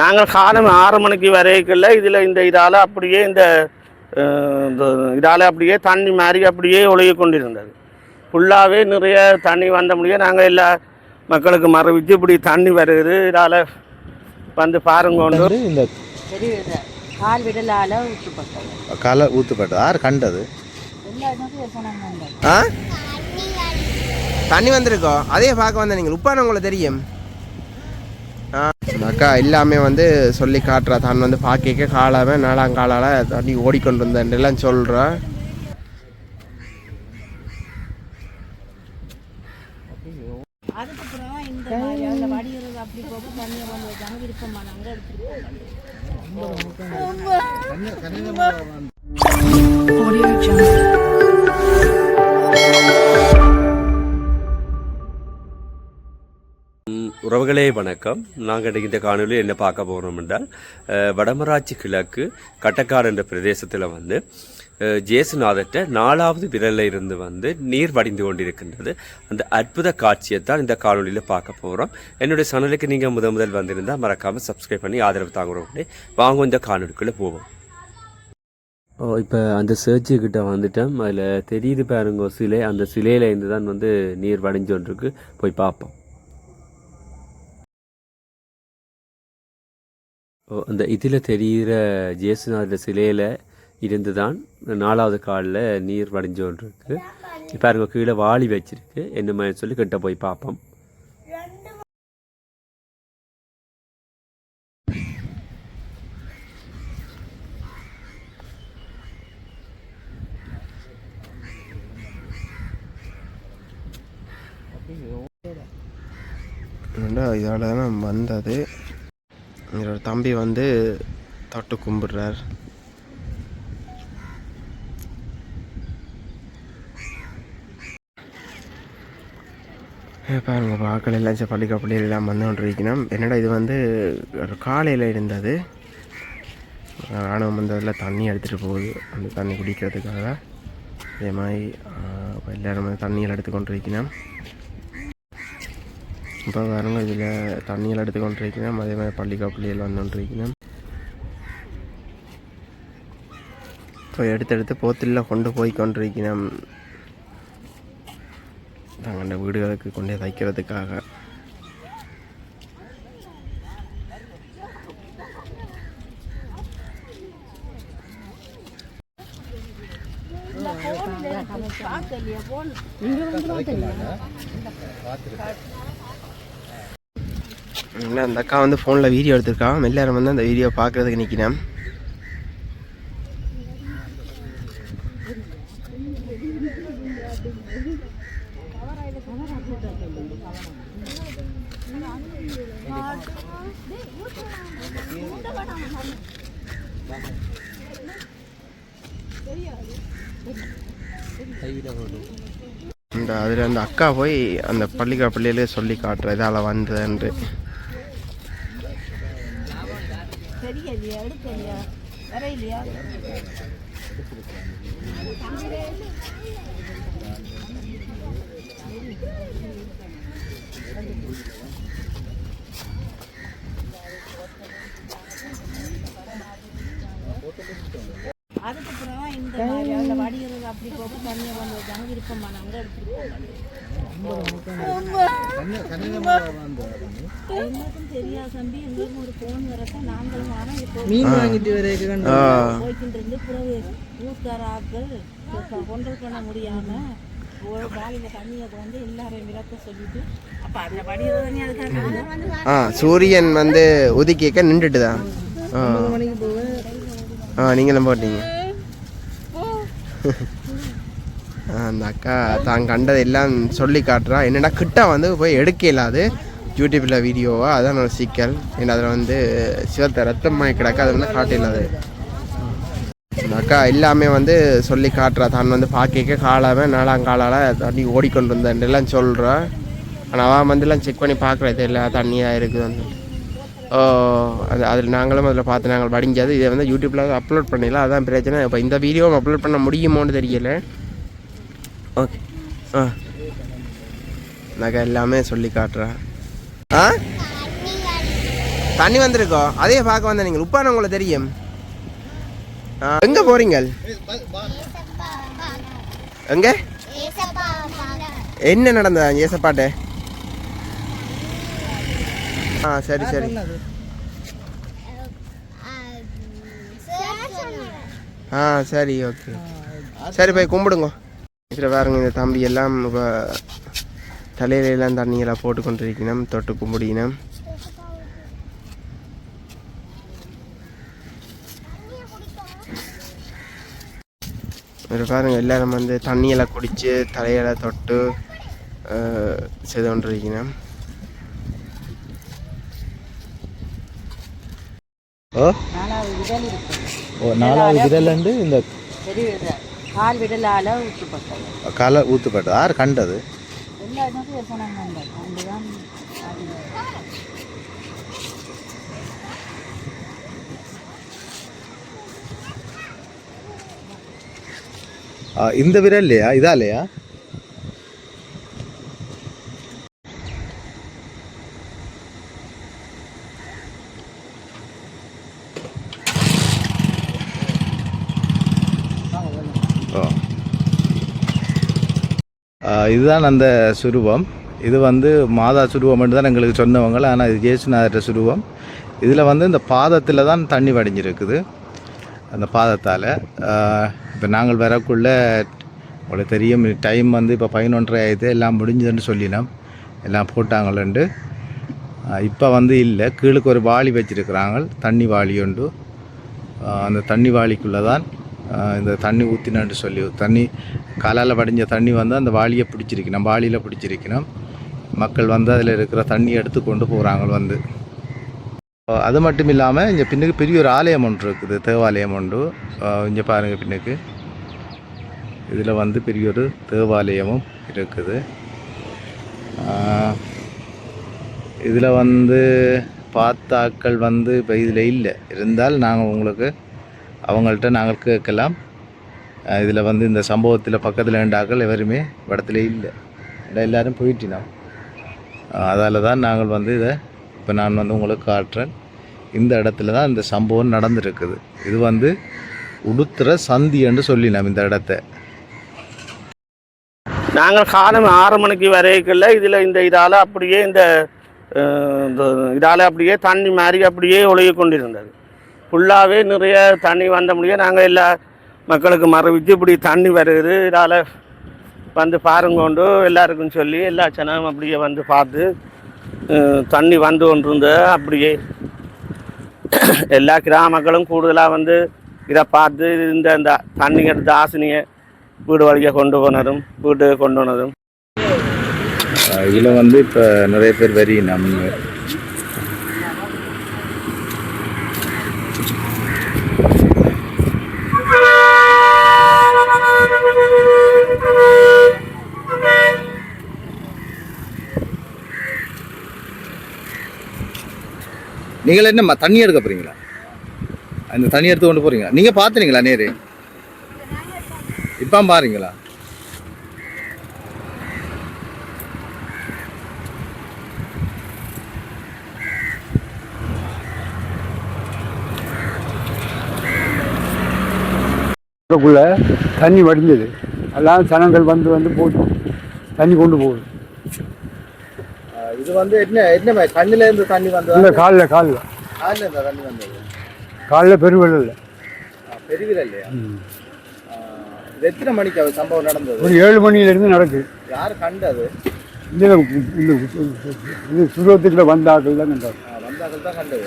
நாங்கள் காலம் ஆறு மணிக்கு வரைக்கல இதில் இந்த இதால் அப்படியே இந்த இதால் அப்படியே தண்ணி மாதிரி அப்படியே ஒழுகி கொண்டிருந்தது. ஃபுல்லாகவே நிறைய தண்ணி வந்த முடிய நாங்கள் எல்லா மக்களுக்கு மறைவிச்சு இப்படி தண்ணி வருது. இதால் வந்து பாருங்க கொண்டு இந்த கால் விடலால ஊற்றுப்பட்டது கலை யார் கண்டது? ஆ? தண்ணி வந்திருக்கோம் அதே பார்க்க வந்த நீங்கள். உப்பான உங்களுக்கு தெரியும். அக்கா எல்லாமே வந்து சொல்லி காட்டுறா தான் வந்து பார்க்க காலாம நாலாங்காலால தண்ணி ஓடிக்கொண்டு வந்தேன் சொல்கிறா அதுக்கப்புறம் இந்த உறவுகளே வணக்கம். நாங்கள் இந்த காணொலியில் என்ன பார்க்க போகிறோம் என்றால் வடமராட்சி கிழக்கு கட்டக்காடு என்ற பிரதேசத்தில் வந்து அஹ், ஜேசுநாதற்ற நாலாவது விரலில் இருந்து வந்து நீர் வடிந்து கொண்டிருக்கின்றது. அந்த அற்புத காட்சியை தான் இந்த காணொலியில் பார்க்க போகிறோம் என்னுடைய சேனலுக்கு நீங்கள் முதல் முதல் வந்திருந்தால் மறக்காமல் சப்ஸ்கிரைப் பண்ணி ஆதரவு தாங்குறவங்களே வாங்க இந்த காணொலிக்குள்ளே போவோம். ஓ இப்போ அந்த சர்ச்சு கிட்ட வந்துட்டோம். அதில் தெரியுது பாருங்க ஒரு சிலை. அந்த சிலையிலேருந்து தான் வந்து நீர் வடிஞ்சோன்றிருக்கு போய் பார்ப்போம். அந்த இதில் தெரிகிற ஜேசுநாதர் சிலையில் இருந்து தான் நாலாவது காலில் நீர் வடிஞ்சு இருக்கு இப்போ பாருங்க கீழே வாளி வச்சிருக்கு. என்ன மாதிரி சொல்லி கிட்ட போய் பார்ப்போம். இதோட தான் வந்தது? என்னோட தம்பி வந்து தொட்டு கும்பிடுறார். ஏ, பாருங்க பாக்கள் எல்லாம் சரி பள்ளி கப்பலில் எல்லாம் வந்து கொண்டிருக்கணும் என்னடா இது வந்து ஒரு காலையில் இருந்தது. ராணுவம் வந்ததில் தண்ணி எடுத்துகிட்டு போகுது. அந்த தண்ணி குடிக்கிறதுக்காக. அதே மாதிரி எல்லோரும் வந்து தண்ணியில் எடுத்து இப்போ வரணும் இதில் தண்ணியெல்லாம் எடுத்து கொண்டிருக்கணும் அதே மாதிரி பள்ளிக்காப்பிள்ளையில் கப்பலில் வந்து கொண்டிருக்கணும் இப்போ எடுத்து எடுத்து போத்தில் கொண்டு போய் கொண்டிருக்கணும் தங்களோட வீடுகளுக்கு கொண்டே வைக்கிறதுக்காக. என்ன அந்த அக்கா வந்து ஃபோனில் வீடியோ எடுத்திருக்கா. எல்லாரும் வந்து அந்த வீடியோ பார்க்குறதுக்கு நிற்கிறேன் இந்த அதில் அந்த அக்கா போய் அந்த பள்ளிக்கா பள்ளியிலே சொல்லி காட்டுற இதால் வந்ததுன்ட்டு. தெரியலையா எடுக்கலையா? வரையிலையா? அதுக்கப்புறம் இந்த மாதிரி அதில் வடிகிறது அப்படி போக தண்ணியை கொண்டு வச்சாங்க விருப்பமான அங்கே எடுத்துட்டு மீன் வாங்கிட்டு ஆ. போய்கிட்டு இருந்து பிறகு ஊர்க்கார ஆட்கள் கொண்டல் பண்ண முடியாம ஒரு பாலில தண்ணியை வந்து எல்லாரையும் விளக்க சொல்லிட்டு அப்ப அந்த வடிகிறது தண்ணி அதுக்காக ஆ சூரியன் வந்து உதிக்க நின்றுட்டு தான் ஆ மணிக்கு போவேன். ஆ நீங்களும் போட்டீங்க. அந்த அக்கா தான் கண்டது எல்லாம் சொல்லி காட்டுறா. என்னென்னா கிட்ட வந்து போய் எடுக்க இல்லாது யூடியூப்பில் வீடியோவாக அதான் ஒரு சிக்கல். ஏன்னா அதில் வந்து சிவத்தை ரத்தமாய் கிடக்க அது வந்து காட்ட இல்லாது அந்த அக்கா எல்லாமே வந்து சொல்லி காட்டுறா. தான் வந்து பார்க்க காலாம நாலாங்காலால தண்ணி ஓடிக்கொண்டு வந்தேன் எல்லாம் சொல்கிறா ஆனால் அவன் வந்து எல்லாம் செக் பண்ணி பார்க்குறது இல்லை தண்ணியாக இருக்குது வந்து. ஓ அது அதில் நாங்களும் அதில் பார்த்து நாங்கள் வடிஞ்சது. இதை வந்து யூடியூப்பில் அப்லோட் பண்ணிடலாம். அதான் பிரச்சனை. இப்போ இந்த வீடியோவும் அப்லோட் பண்ண முடியுமோன்னு தெரியல. ஓகே ஆ நகை எல்லாமே சொல்லி காட்டுறேன் ஆ தண்ணி வந்திருக்கோ அதே பார்க்க வந்த நீங்கள் உப்பான உங்களை தெரியும் ஆ, எங்க எங்கே என்ன நடந்ததா ஏசப்பாட்டு ஆ சரி சரி ஆ சரி ஓகே சரி போய் கும்பிடுங்க இதில் பாருங்க இந்த தம்பி எல்லாம் இப்போ தலையில எல்லாம் தண்ணியெல்லாம் போட்டு கொண்டிருக்கணும் தொட்டு கும்பிடிக்கணும் இதில் பாருங்க எல்லாரும் வந்து தண்ணியெல்லாம் குடித்து தலையெல்லாம் தொட்டு செய்து கொண்டிருக்கணும். ஓ? நாலாவது விடல் இருக்கு. ஓ நாலாவது விரலண்டு இந்த விரல். கால் விடலால ஊற்றுப்பட்டது கலை ஊத்துப்பட்டது. யார் கண்டது? எல்லா இடத்துக்கும் சொன்னாங்க அந்த அதுதான் ஆ, இந்த விரல்லையா? இதாலையா? இதுதான் அந்த சுரூபம். இது வந்து மாதா சுரூபம் தான் எங்களுக்கு சொன்னவங்க ஆனால் இது ஜேசுநாதர் சுரூபம். இதில் வந்து இந்த பாதத்தில் தான் தண்ணி வடிஞ்சிருக்குது அந்த பாதத்தால். இப்போ நாங்கள் வரக்குள்ளே உங்களுக்கு தெரியும் டைம் வந்து இப்போ பதினொன்றரை ஆயிடுது எல்லாம் முடிஞ்சதுன்னு சொல்லினோம். எல்லாம் போட்டாங்களேண்டு. இப்போ வந்து இல்லை கீழுக்கு ஒரு வாளி வச்சிருக்கிறாங்க தண்ணி வாளி உண்டு. அந்த தண்ணி வாளிக்குள்ளே தான் இந்த தண்ணி ஊற்றினான்னு சொல்லி தண்ணி காலால் வடிஞ்ச தண்ணி வந்து அந்த வாளியை பிடிச்சிருக்கணும் வாளியில் பிடிச்சிருக்கணும். மக்கள் வந்து அதில் இருக்கிற தண்ணி எடுத்து கொண்டு போகிறாங்க வந்து. அது மட்டும் இல்லாமல் இங்கே பின்னுக்கு பெரிய ஒரு ஆலயம் ஒன்று இருக்குது தேவாலயம் உண்டு இங்கே பாருங்கள் பின்னுக்கு. இதில் வந்து பெரிய ஒரு தேவாலயமும் இருக்குது. இதில் வந்து பார்த்தாக்கள் வந்து இப்போ இதில் இல்லை. இருந்தால் நாங்கள் உங்களுக்கு அவங்கள்ட்ட நாங்கள் கேட்கலாம். இதில் வந்து இந்த சம்பவத்தில் பக்கத்தில் ரெண்டாக்கள் எவருமே இடத்துல இல்லை. இல்லை எல்லாரும் போயிட்டினோம் அதால் தான் நாங்கள் வந்து இதை இப்போ நான் வந்து உங்களுக்கு காட்டுறேன். இந்த இடத்துல தான் இந்த சம்பவம் நடந்துருக்குது. இது வந்து உடுத்துற சந்தி என்று சொல்லினோம் இந்த இடத்த. நாங்கள் காலம் ஆறு மணிக்கு வரைக்கல இதில் இந்த இதால் அப்படியே இந்த இதால் அப்படியே தண்ணி மாறி அப்படியே ஒழுகி கொண்டிருந்தது. ஃபுல்லாகவே நிறைய தண்ணி வந்த முடியும். நாங்கள் எல்லா மக்களுக்கு மறைவிச்சு இப்படி தண்ணி வருது. இதால் வந்து பாருங்கொண்டு எல்லாருக்கும் சொல்லி எல்லா ஜனமும் அப்படியே வந்து பார்த்து தண்ணி வந்து கொண்டிருந்த அப்படியே எல்லா கிராமங்களும் கூடுதலாக வந்து இதை பார்த்து இந்த இந்த தண்ணி எடுத்து ஆசினியை வீடு வழியாக கொண்டு போனதும் வீட்டுக்கு கொண்டு போனதும் இதில் வந்து இப்போ நிறைய பேர் வரி நம்ம நீங்கள் என்னம்மா தண்ணி எடுக்க போறீங்களா? அந்த தண்ணி எடுத்து கொண்டு போறீங்களா? நீங்கள் பார்த்துனீங்களா நேரு? இப்போ பாருங்களா? தண்ணி வடிஞ்சது. எல்லாம் ஜனங்கள் வந்து வந்து போட்டு தண்ணி கொண்டு போகுது இது வந்து என்ன என்ன கண்ணில இருந்து தண்ணி இல்லை வந்ததா காலில் காலில். காலில் இருந்த தண்ணி வந்தது. காலில் பெருவெள்ள பெரியவில்லை இல்லையா? இது எத்தனை மணிக்கு அது சம்பவம் நடந்தது? ஒரு ஏழு மணியிலேருந்து நடக்குது. யார் கண்டது இந்த இது சுருவத்துக்குள்ள வந்த ஆட்கள் தான் கண்டார் வந்தாக்கள் தான் கண்டது